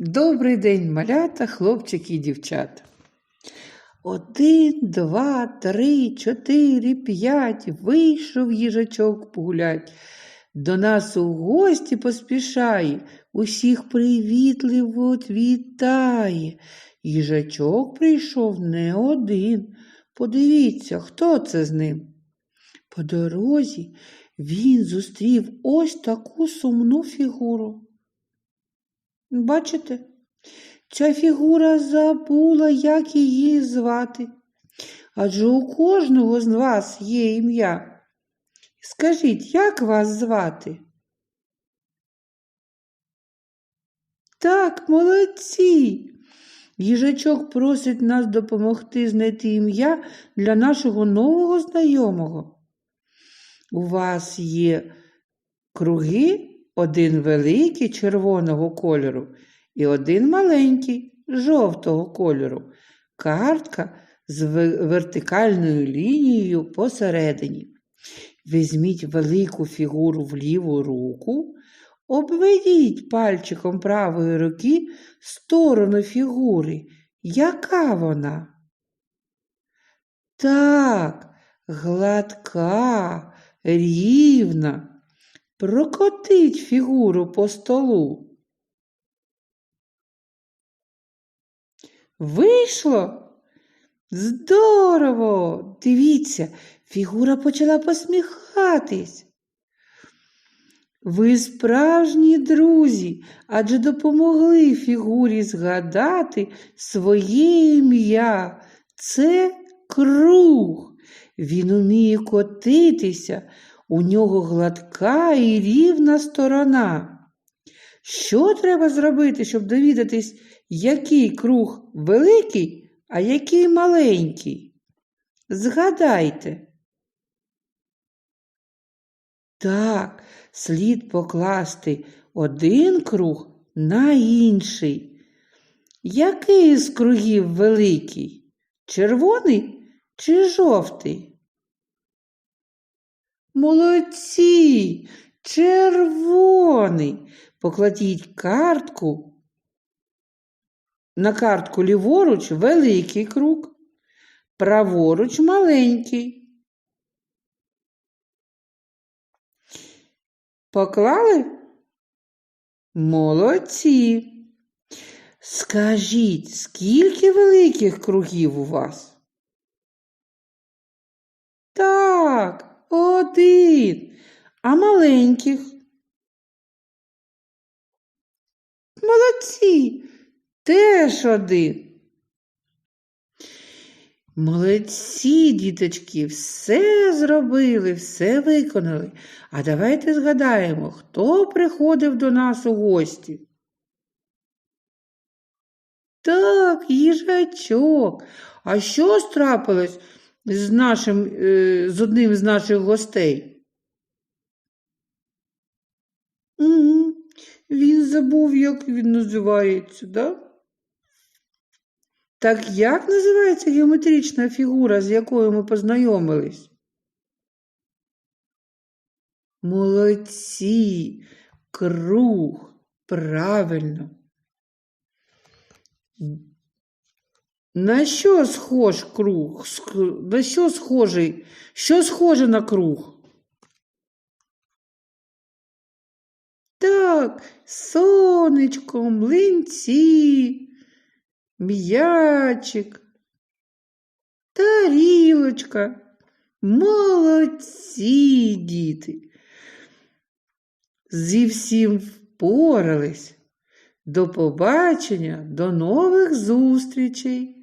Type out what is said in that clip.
Добрий день, малята, хлопчики і дівчата. Один, два, три, чотири, п'ять. Вийшов їжачок погулять. До нас у гості поспішає, усіх привітливо вітає. Їжачок прийшов не один. Подивіться, хто це з ним. По дорозі він зустрів ось таку сумну фігуру. Бачите, ця фігура забула, як її звати. Адже у кожного з вас є ім'я. Скажіть, як вас звати? Так, молодці. Їжачок просить нас допомогти знайти ім'я для нашого нового знайомого. У вас є круги, один великий червоного кольору і один маленький жовтого кольору. Картка з вертикальною лінією посередині. Візьміть велику фігуру в ліву руку, обведіть пальчиком правої руки сторону фігури. Яка вона? Так, гладка, рівна. Прокотить фігуру по столу. Вийшло? Здорово! Дивіться, фігура почала посміхатись. Ви справжні друзі, адже допомогли фігурі згадати своє ім'я. Це круг. Він уміє котитися, у нього гладка і рівна сторона. Що треба зробити, щоб довідатись, який круг великий, а який маленький? Згадайте. Так, слід покласти один круг на інший. Який з кругів великий? Червоний чи жовтий? Молодці, червоний. Покладіть картку. На картку ліворуч великий круг, праворуч маленький. Поклали? Молодці. Скажіть, скільки великих кругів у вас? Так, один. А маленьких? Молодці, теж один. Молодці, діточки, все зробили, все виконали. А давайте згадаємо, хто приходив до нас у гості. Так, їжачок. А що трапилось з, нашим, е, з одним з наших гостей? Угу. Він забув, як він називається, да? Так як називається геометрична фігура, з якою ми познайомились? Молодці, круг, правильно. На що схож круг? На що схожий? Що схоже на круг? Так, сонечко, млинці, м'ячик, тарілочка. Молодці, діти. Зі всім впорались. До побачення, до нових зустрічей.